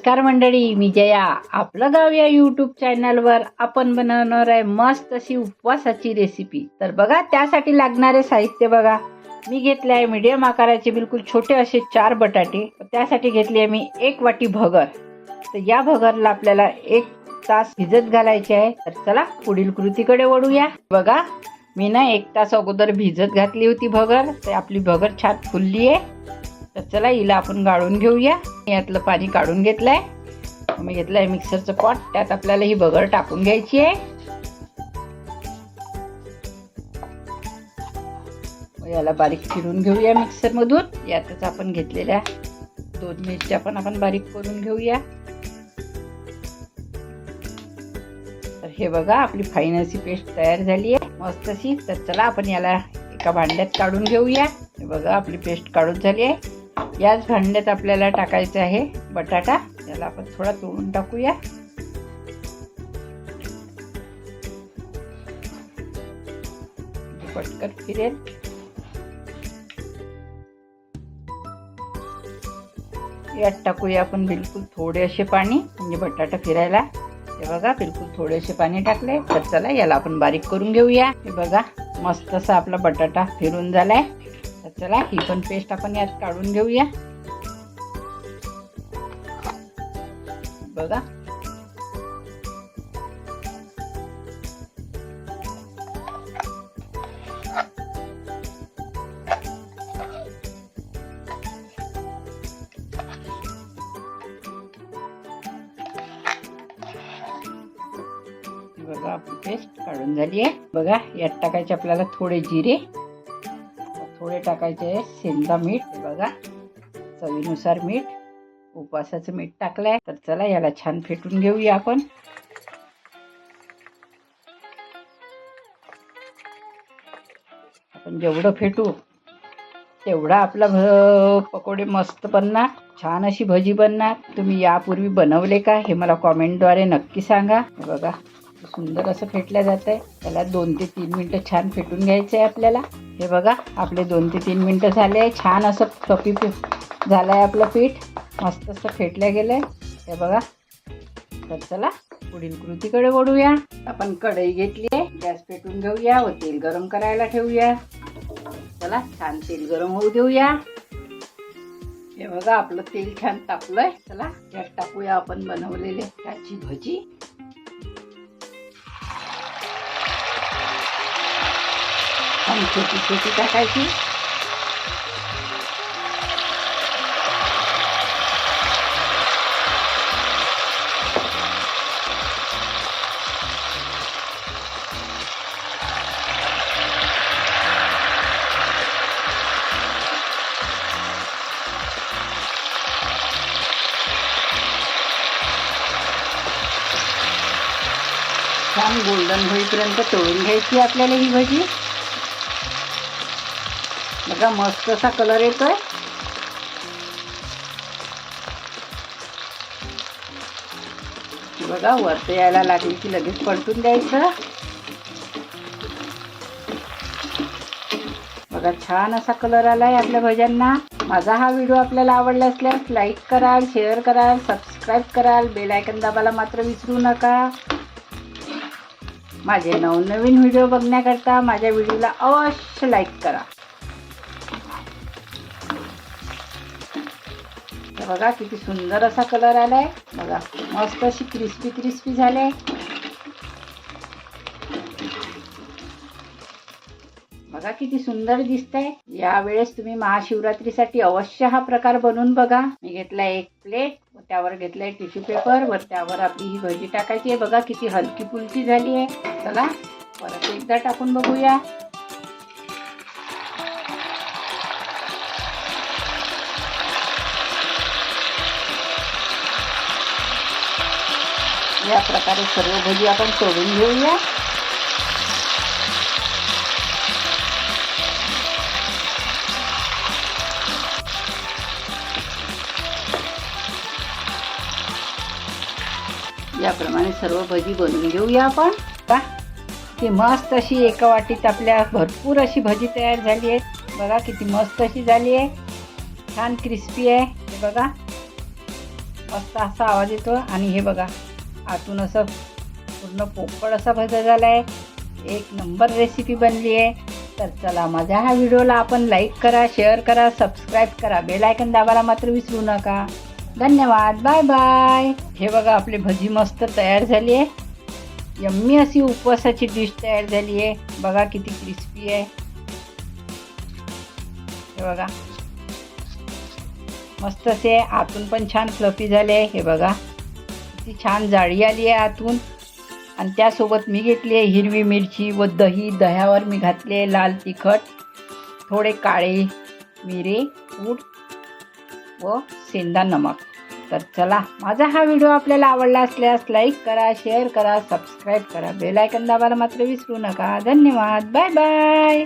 नमस्कार मंडळी मी जया. आपलं गाव या युट्यूब चॅनलवर आपण बनवणार आहे मस्त अशी उपवासाची रेसिपी तर बघा त्यासाठी लागणारे साहित्य बघा. मी घेतले आहे मीडियम आकाराचे बिलकुल छोटे असे चार बटाटे. त्यासाठी घेतली आहे मी एक वाटी भगर. तर या भगरला आपल्याला एक तास भिजत घालायचे आहे. तर चला पुढील कृतीकडे वळूया. बघा मी ना एक तास अगोदर भिजत घातली होती भगर. तर आपली भगर छान फुलली आहे. तर चला हिला आपण गाळून घेऊया. यातलं पाणी काढून घेतलंय. मी घेतलंय मिक्सरचं पॉट त्यात आपल्याला ही बगर टाकून घ्यायची आहे. मग याला बारीक चिरून घेऊया मिक्सरमधून. यातच आपण घेतलेल्या दोन मिरच्या पण आपण बारीक करून घेऊया. तर हे बघा आपली फाईन अशी पेस्ट तयार झाली आहे. मस्त अशी. तर चला आपण याला एका भांड्यात काढून घेऊया. हे बघा आपली पेस्ट काढून झाली आहे. याच भांड्यात आपल्याला टाकायचं आहे बटाटा. याला आपण थोडा तोडून टाकूया. पटकन फिरेल. यात टाकूया आपण बिलकुल थोडे असे पाणी म्हणजे बटाटा फिरायला. हे बघा बिलकुल थोडेसे पाणी टाकले. तर चला याला आपण बारीक करून घेऊया. हे बघा मस्त असा आपला बटाटा फिरून झालाय. तर चला ही पण पेस्ट आपण यात काढून घेऊया. बघा. बघा आपली पेस्ट काढून झाली आहे. बघा यात टाकायचे आपल्याला थोडे जिरे. थोडे टाकायचे आहे मीठ बघा. चवीनुसार मीठ. उपवासाचं मीठ टाकलंय. तर चला याला छान फेटून घेऊया आपण. आपण जेवढं फेटू तेवढा आपला भ पकोडे मस्त बनणार. छान अशी भजी बनणार. तुम्ही यापूर्वी बनवले का हे मला कॉमेंटद्वारे नक्की सांगा. बघा. सुंदर असं फेटलं जात आहे त्याला दोन ते तीन मिनटं छान फेटून घ्यायचं आहे आपल्याला. हे बघा आपले दोन ते तीन मिनटं झाले. छान असं कपी झालं आहे आपलं पीठ. मस्त असं फेटलं गेलं आहे हे बघा. तर चला पुढील कृतीकडे वळूया. आपण कढई घेतली आहे. गॅस पेटून घेऊया व तेल गरम करायला ठेवूया. चला छान तेल गरम होऊ देऊया. हे बघा आपलं तेल छान तापलंय. चला गॅस टाकूया आपण बनवलेले त्याची भजी. आणि छोटी छोटी टाकायची छान गोल्डन होईपर्यंत तळून घ्यायची आपल्याला ही भजी. बघा मस्त असा कलर येतोय. बघा वरती यायला लागली की लगेच पलटून द्यायचं. बघा छान असा कलर आलाय आपल्या भज्यांना माझा हा व्हिडिओ आपल्याला आवडला असल्यास लाईक कराल शेअर कराल सबस्क्राईब कराल. बेल आयकन दाबायला मात्र विसरू नका. माझे नवनवीन व्हिडिओ बघण्याकरता माझ्या व्हिडिओला अवश्य लाईक करा. तर बघा किती सुंदर असा कलर आलाय. बघा मस्त अशी क्रिस्पी क्रिस्पी झाले. बघा किती सुंदर दिसतंय. यावेळेस तुम्ही महाशिवरात्रीसाठी अवश्य हा प्रकार बनवून बघा. मी घेतलाय एक प्लेट त्यावर घेतलाय टिश्यू पेपर वर त्यावर आपली ही भजी टाकायची आहे. बघा किती हलकी फुलकी झाली आहे. चला परत एकदा टाकून बघूया. या प्रकारे सर्व भजी आपण तोडून घेऊया. याप्रमाणे सर्व भजी बनवून घेऊया आपण. का ती मस्त अशी एका वाटीत आपल्या भरपूर अशी भजी तयार झाली आहे बघा किती मस्त अशी झाली आहे. छान क्रिस्पी आहे. हे बघा मस्त असा आवाज येतो आणि हे बघा. आतून असं पूर्ण पोपड असा भजा झाला आहे एक नंबर रेसिपी बनली आहे. तर चला माझ्या ह्या व्हिडिओला आपण लाईक करा शेअर करा सबस्क्राईब करा. बेलायकन दाबायला मात्र विसरू नका. धन्यवाद. बाय बाय हे बघा आपली भजी मस्त तयार झाली आहे. यम्मी अशी उपवासाची डिश तयार झाली आहे. बघा किती क्रिस्पी आहे. हे बघा. मस्त असे आतून पण छान फ्लफी झाले आहे. हे बघा. ती छान जाळी आली आहे आतून. आणि त्यासोबत मी घेतली आहे हिरवी मिरची व दही. दह्यावर मी घातली आहे लाल तिखट थोडे काळे मिरे पूड व सेंदा नमक. तर चला माझा हा व्हिडिओ आपल्याला आवडला असल्यास लाईक करा शेअर करा सबस्क्राईब करा. बेल आयकन दाबायला मात्र विसरू नका. धन्यवाद. Bye bye.